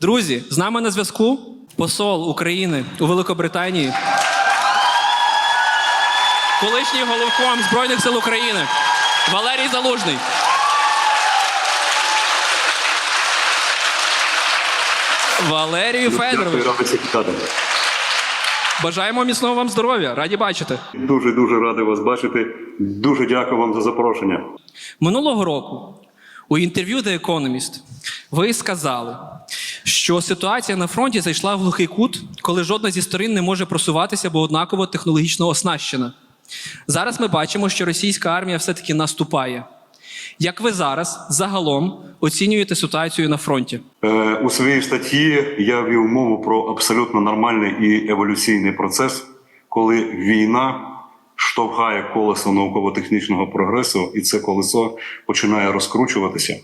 Друзі, з нами на зв'язку посол України у Великобританії, колишній головком Збройних сил України Валерій Залужний. Валерію Федорович, Радий вітати. бажаємо міцного вам здоров'я, раді бачити. Дуже дуже радий вас бачити. Дуже дякую вам за запрошення. Минулого року у інтерв'ю The Economist ви сказали, що ситуація на фронті зайшла в глухий кут, коли жодна зі сторін не може просуватися, бо однаково технологічно оснащена. Зараз ми бачимо, що російська армія все-таки наступає. Як ви зараз загалом оцінюєте ситуацію на фронті? Е, у своїй статті я вів мову про абсолютно нормальний і еволюційний процес, коли війна штовхає колесо науково-технічного прогресу, і це колесо починає розкручуватися.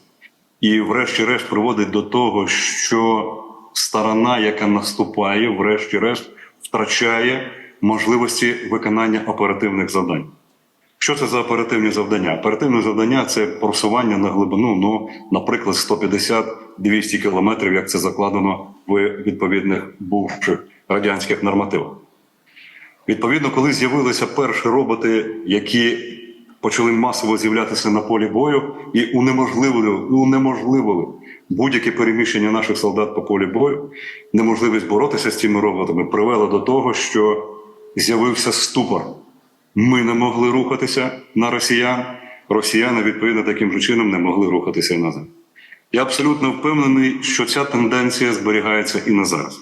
І, врешті-решт, приводить до того, що сторона, яка наступає, врешті-решт, втрачає можливості виконання оперативних завдань. Що це за оперативні завдання? Оперативне завдання це просування на глибину, ну, наприклад, 150-200 кілометрів, як це закладено в відповідних бувших радянських нормативах. Відповідно, коли з'явилися перші роботи, які почали масово з'являтися на полі бою і унеможливили, унеможливили будь-яке переміщення наших солдат по полі бою, неможливість боротися з цими роботами привела до того, що з'явився ступор. Ми не могли рухатися на росіян. Росіяни, відповідно, таким же чином не могли рухатися і назад. Я абсолютно впевнений, що ця тенденція зберігається і на зараз.